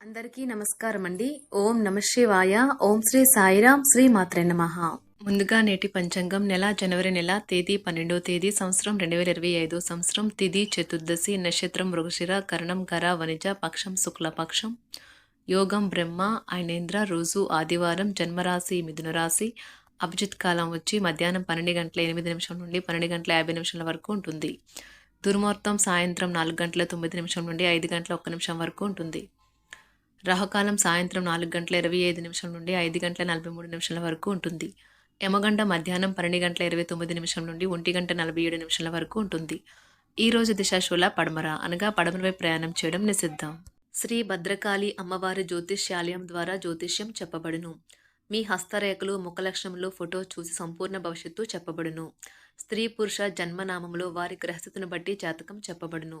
అందరికీ నమస్కారం అండి ఓం నమ శివాయ. ఓం శ్రీ సాయిరాం శ్రీ మాత్రే నమ. ముందుగా నేటి పంచాంగం నెల జనవరి నెల తేదీ పన్నెండో తేదీ సంవత్సరం రెండు వేల ఇరవై ఐదు సంవత్సరం తిథి చతుర్దశి నక్షత్రం మృగశిర కరణం కర వనిజ పక్షం శుక్లపక్షం యోగం బ్రహ్మ ఐనేంద్ర రోజు ఆదివారం జన్మరాశి మిథున రాశి. అభిజిత్ కాలం వచ్చి మధ్యాహ్నం పన్నెండు గంటల ఎనిమిది నిమిషం నుండి పన్నెండు గంటల యాభై నిమిషాల వరకు ఉంటుంది. దుర్మార్తం సాయంత్రం నాలుగు గంటల తొమ్మిది నిమిషం నుండి ఐదు గంటల ఒక్క నిమిషం వరకు ఉంటుంది. రాహుకాలం సాయంత్రం నాలుగు గంటల ఇరవై ఐదు నిమిషం నుండి ఐదు గంటల నలభై మూడు నిమిషాల వరకు ఉంటుంది. యమగంట మధ్యాహ్నం పన్నెండు గంటల ఇరవై తొమ్మిది నిమిషం నుండి ఒంటి గంట నలభై ఏడు నిమిషాల వరకు ఉంటుంది. ఈ రోజు దిశాశూల పడమర అనగా పడమరపై ప్రయాణం చేయడం నిషిద్ధం. శ్రీ భద్రకాళి అమ్మవారి జ్యోతిష్యాలయం ద్వారా జ్యోతిష్యం చెప్పబడును. మీ హస్తరేఖలు ముఖలక్షణములు ఫోటో చూసి సంపూర్ణ భవిష్యత్తు చెప్పబడును. స్త్రీ పురుష జన్మనామంలో వారి గ్రహస్థితిని బట్టి జాతకం చెప్పబడును.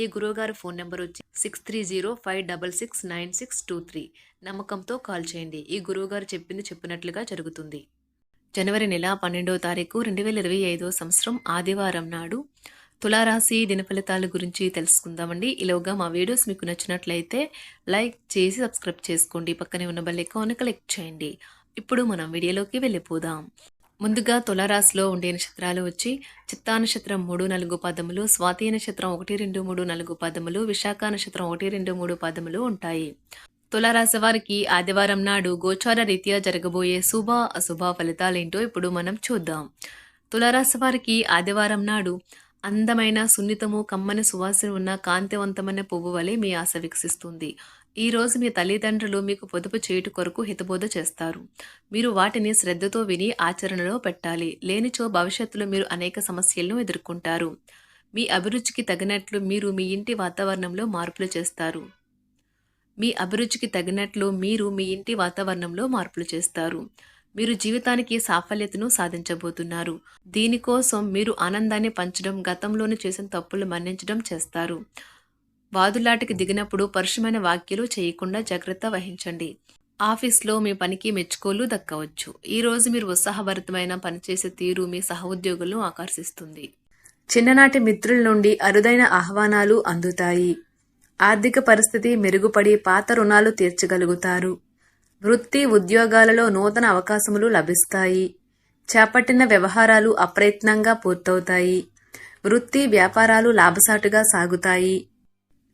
ఈ గురువుగారి ఫోన్ నెంబర్ వచ్చి six three zero five double six nine six two three నమ్మకంతో కాల్ చేయండి. ఈ గురువుగారు చెప్పింది చెప్పినట్లుగా జరుగుతుంది. జనవరి నెల పన్నెండవ తారీఖు రెండు వేల ఇరవై ఐదో సంవత్సరం ఆదివారం నాడు తులారాశి దినఫలితాల గురించి తెలుసుకుందామండి. ఈలోగా మా వీడియోస్ మీకు నచ్చినట్లయితే లైక్ చేసి సబ్స్క్రైబ్ చేసుకోండి. పక్కనే ఉన్న బెల్ ఐకాన్ క్లిక్ చేయండి. ఇప్పుడు మనం వీడియోలోకి వెళ్ళిపోదాం. ముందుగా తులరాశిలో ఉండే నక్షత్రాలు వచ్చి చిత్తా నక్షత్రం మూడు నాలుగు పదములు స్వాతి నక్షత్రం ఒకటి రెండు మూడు నాలుగు పదములు విశాఖ నక్షత్రం ఒకటి రెండు మూడు పదములు ఉంటాయి. తులారాశి వారికి ఆదివారం నాడు గోచార రీత్యా జరగబోయే శుభ అశుభ ఫలితాలేంటో ఇప్పుడు మనం చూద్దాం. తులారాశి వారికి ఆదివారం నాడు అందమైన సున్నితము కమ్మని సువాసన ఉన్న కాంతివంతమైన పువ్వు వలె మీ ఆశ వికసిస్తుంది. ఈ రోజు మీ తల్లిదండ్రులు మీకు పొదుపు చేయుట కొరకు హితబోధ చేస్తారు. మీరు వాటిని శ్రద్ధతో విని ఆచరణలో పెట్టాలి. లేనిచో భవిష్యత్తులో మీరు అనేక సమస్యలను ఎదుర్కొంటారు. మీ అభిరుచికి తగినట్లు మీరు మీ ఇంటి వాతావరణంలో మార్పులు చేస్తారు. మీ అభిరుచికి తగినట్లు మీరు మీ ఇంటి వాతావరణంలో మార్పులు చేస్తారు. మీరు జీవితానికి సాఫల్యతను సాధించబోతున్నారు. దీనికోసం మీరు ఆనందాన్ని పంచడం గతంలోనే చేసిన తప్పులు మన్నించడం చేస్తారు. వాదులాటికి దిగినప్పుడు పరుషమైన వ్యాఖ్యలు చేయకుండా జాగ్రత్త వహించండి. ఆఫీస్లో మీ పనికి మెచ్చుకోలు దక్కవచ్చు. ఈరోజు మీరు ఉత్సాహభరితమైన పనిచేసే తీరు మీ సహోద్యోగులను ఆకర్షిస్తుంది. చిన్ననాటి మిత్రుల నుండి అరుదైన ఆహ్వానాలు అందుతాయి. ఆర్థిక పరిస్థితి మెరుగుపడి పాత రుణాలు తీర్చగలుగుతారు. వృత్తి ఉద్యోగాలలో నూతన అవకాశములు లభిస్తాయి. చేపట్టిన వ్యవహారాలు అప్రయత్నంగా పూర్తవుతాయి. వృత్తి వ్యాపారాలు లాభసాటుగా సాగుతాయి.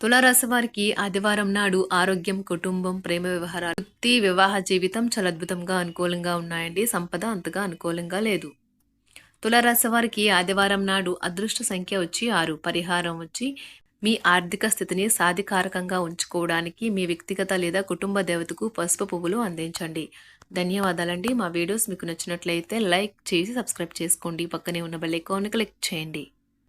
తులారాశి వారికి ఆదివారం నాడు ఆరోగ్యం కుటుంబం ప్రేమ వ్యవహారాలు వృత్తి వివాహ జీవితం చాలా అద్భుతంగా అనుకూలంగా ఉన్నాయండి. సంపద అంతగా అనుకూలంగా లేదు. తులారాశి వారికి ఆదివారం నాడు అదృష్ట సంఖ్య వచ్చి ఆరు. పరిహారం వచ్చి మీ ఆర్థిక స్థితిని సాధికారకంగా ఉంచుకోవడానికి మీ వ్యక్తిగత లేదా కుటుంబ దేవతకు పసుపు పువ్వులు అందించండి. ధన్యవాదాలండి. మా వీడియోస్ మీకు నచ్చినట్లయితే లైక్ చేసి సబ్స్క్రైబ్ చేసుకోండి. పక్కనే ఉన్న బెల్ ఐకాన్ క్లిక్ చేయండి.